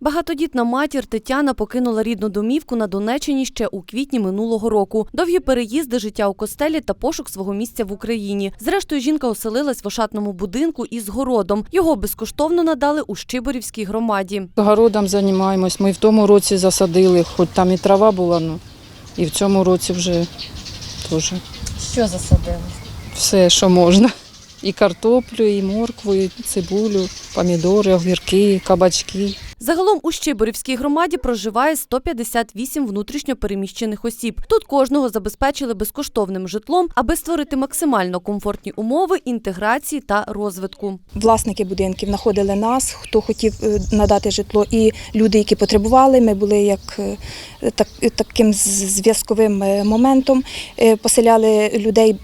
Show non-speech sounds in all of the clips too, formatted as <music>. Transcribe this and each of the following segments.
Багатодітна матір Тетяна покинула рідну домівку на Донеччині ще у квітні минулого року. Довгі переїзди, життя у костелі та пошук свого місця в Україні. Зрештою, жінка оселилась в ошатному будинку із городом. Його безкоштовно надали у Щиборівській громаді. Городом займаємось. Ми в тому році засадили, хоч там і трава була, ну і в цьому році вже теж Що засадили? все, що можна. І картоплю, і моркву, і цибулю, помідори, огірки, кабачки. Загалом у Щиборівській громаді проживає 158 внутрішньо переміщених осіб. Тут кожного забезпечили безкоштовним житлом, аби створити максимально комфортні умови інтеграції та розвитку. Власники будинків знаходили нас, хто хотів е, надати житло, і люди, які потребували. Ми були як е, так, таким зв'язковим е, моментом. Е, Поселяли людей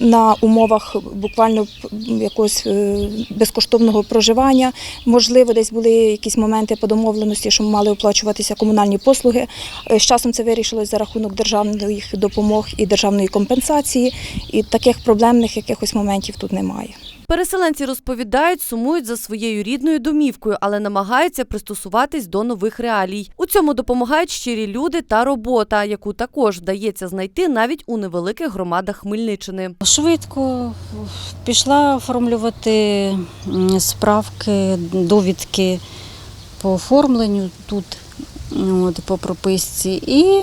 на умовах буквально якогось е, безкоштовного проживання. Можливо, десь були якісь моменти по домовленості, що мали оплачуватися комунальні послуги. Е, З часом це вирішилось за рахунок державних допомог і державної компенсації. І таких проблемних якихось моментів тут немає. Переселенці розповідають, сумують за своєю рідною домівкою, але намагаються пристосуватись до нових реалій. У цьому допомагають щирі люди та робота, яку також вдається знайти навіть у невеликих громадах Хмельниччини. Швидко пішла оформлювати справки, довідки по оформленню тут, от, по прописці. І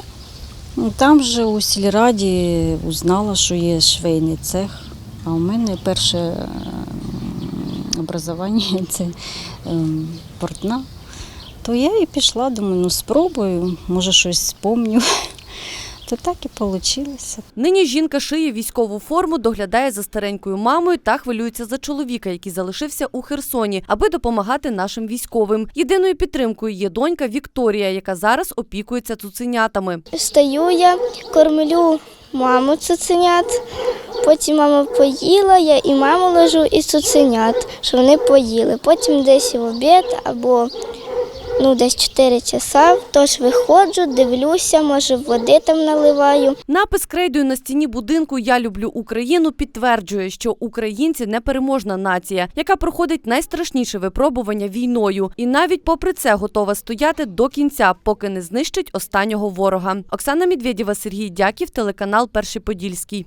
там же у сільраді узнала, що є швейний цех. А у мене перше м, образування <laughs> це ем, портна. То я і пішла, думаю, ну спробую, може щось спомню. <laughs> То так і вийшло. Нині жінка шиє військову форму, доглядає за старенькою мамою та хвилюється за чоловіка, який залишився у Херсоні, аби допомагати нашим військовим. Єдиною підтримкою є донька Вікторія, яка зараз опікується цуценятами. Встаю я, кормлю маму цуценят. Потім мама поїла, я і маму ложу, і цуценят, що вони поїли. Потім десь в обід або ну, десь 4 часа, тож виходжу, дивлюся, може води там наливаю. Напис крейдою на стіні будинку Я люблю Україну підтверджує, що українці непереможна нація, яка проходить найстрашніше випробування війною, і навіть попри це готова стояти до кінця, поки не знищить останнього ворога. Оксана Медведєва, Сергій Дяків, телеканал Перший Подільський.